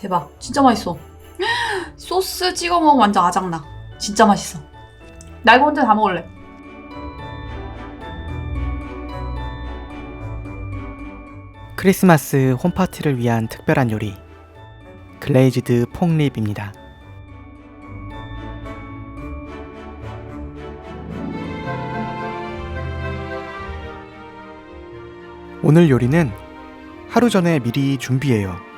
대박. 진짜 맛있어. 소스 찍어 먹으면 완전 아작나. 진짜 맛있어. 나 이거 혼자 다 먹을래. 크리스마스 홈파티를 위한 특별한 요리 글레이즈드 폭립입니다. 오늘 요리는 하루 전에 미리 준비해요.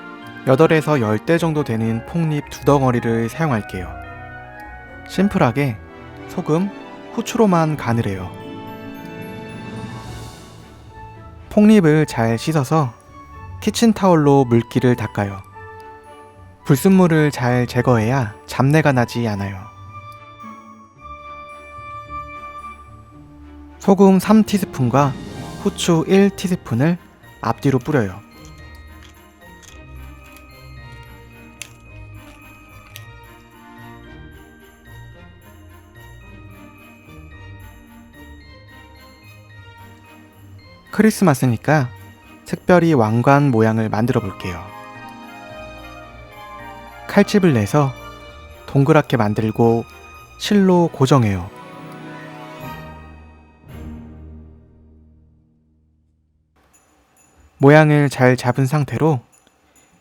8에서 10대 정도 되는 폭립 두 덩어리를 사용할게요. 심플하게 소금, 후추로만 간을 해요. 폭립을 잘 씻어서 키친타올로 물기를 닦아요. 불순물을 잘 제거해야 잡내가 나지 않아요. 소금 3티스푼과 후추 1티스푼을 앞뒤로 뿌려요. 크리스마스니까 특별히 왕관 모양을 만들어 볼게요. 칼집을 내서 동그랗게 만들고 실로 고정해요. 모양을 잘 잡은 상태로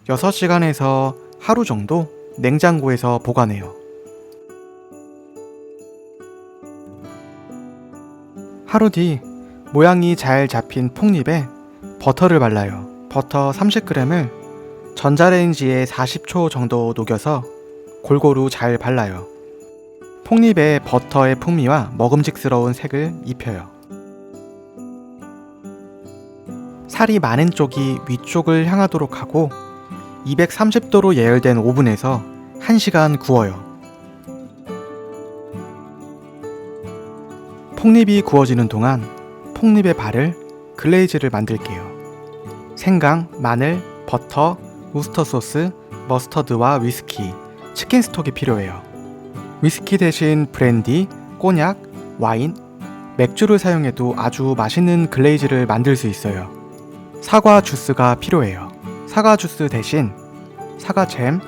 6시간에서 하루 정도 냉장고에서 보관해요. 하루 뒤 모양이 잘 잡힌 폭립에 버터를 발라요. 버터 30g을 전자레인지에 40초 정도 녹여서 골고루 잘 발라요. 폭립에 버터의 풍미와 먹음직스러운 색을 입혀요. 살이 많은 쪽이 위쪽을 향하도록 하고 230도로 예열된 오븐에서 1시간 구워요. 폭립이 구워지는 동안 폭립의 발을 글레이즈를 만들게요. 생강, 마늘, 버터, 우스터 소스, 머스터드와 위스키, 치킨 스톡이 필요해요. 위스키 대신 브랜디, 꼬냑, 와인, 맥주를 사용해도 아주 맛있는 글레이즈를 만들 수 있어요. 사과 주스가 필요해요. 사과 주스 대신 사과 잼,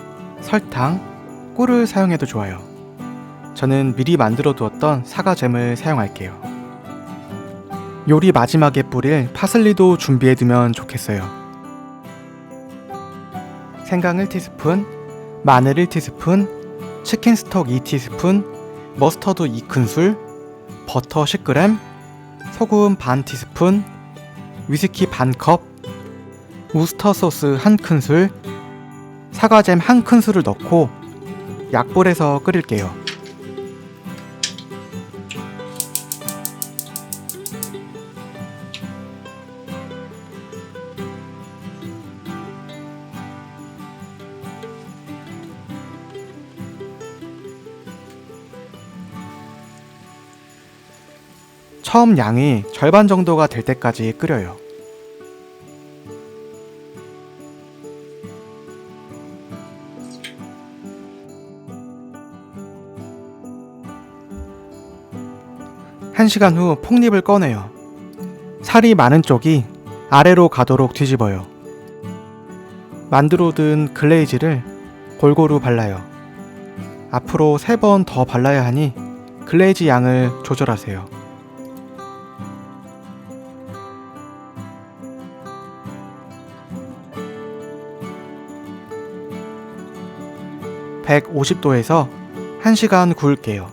설탕, 꿀을 사용해도 좋아요. 저는 미리 만들어 두었던 사과 잼을 사용할게요. 요리 마지막에 뿌릴 파슬리도 준비해 두면 좋겠어요. 생강 1티스푼, 마늘 1티스푼, 치킨 스톡 2티스푼, 머스터드 2큰술, 버터 10g, 소금 반 티스푼, 위스키 반 컵, 우스터 소스 한 큰술, 사과잼 한 큰술을 넣고 약불에서 끓일게요. 처음 양이 절반 정도가 될 때까지 끓여요. 한 시간 후 폭립을 꺼내요. 살이 많은 쪽이 아래로 가도록 뒤집어요. 만들어 둔 글레이즈를 골고루 발라요. 앞으로 세번더 발라야 하니 글레이즈 양을 조절하세요. (150도에서) 1시간 구울게요.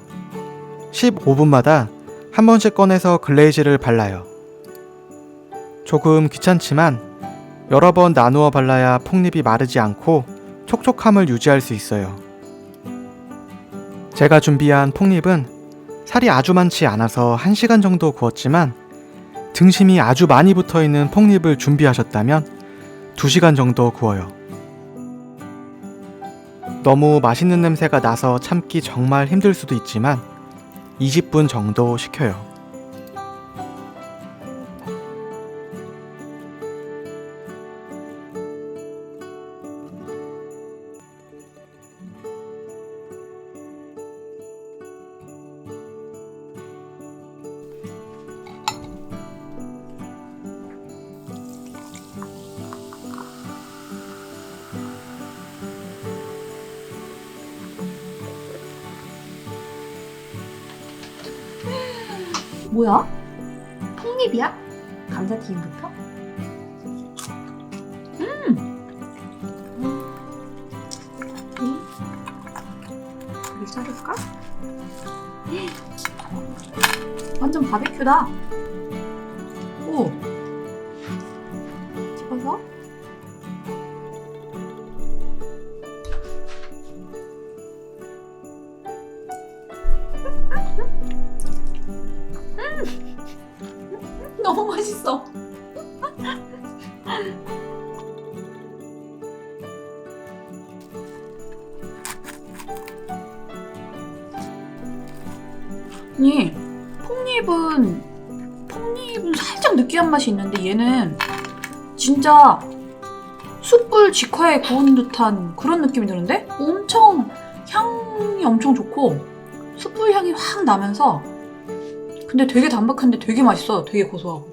15분마다 한 번씩 꺼내서 글레이즈를 발라요. 조금 귀찮지만 여러 번 나누어 발라야 폭립이 마르지 않고 촉촉함을 유지할 수 있어요. 제가 준비한 폭립은 살이 아주 많지 않아서 1시간 정도 구웠지만 등심이 아주 많이 붙어 있는 폭립을 준비하셨다면 2시간 정도 구워요. 너무 맛있는 냄새가 나서 참기 정말 힘들 수도 있지만 20분 정도 식혀요. 뭐야? 폭립이야? 감자튀김부터? 음! 이 자를까? 완전 바베큐다. 오. 너무 맛있어. 아니 폭립은 폭립은 살짝 느끼한 맛이 있는데 얘는 진짜 숯불 직화에 구운 듯한 그런 느낌이 드는데 엄청 향이 엄청 좋고 숯불 향이 확 나면서 근데 되게 담백한데 되게 맛있어 되게 고소하고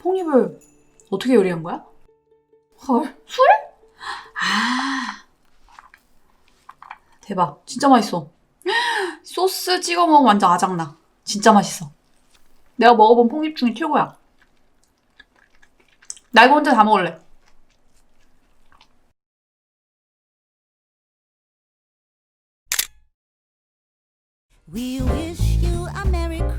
폭립을 어떻게 요리한 거야? 헐 술? 아 대박 진짜 맛있어 소스 찍어 먹으면 완전 아작나. 진짜 맛있어. 내가 먹어본 폭립 중에 최고야. 나 이거 혼자 다 먹을래. We wish you a Merry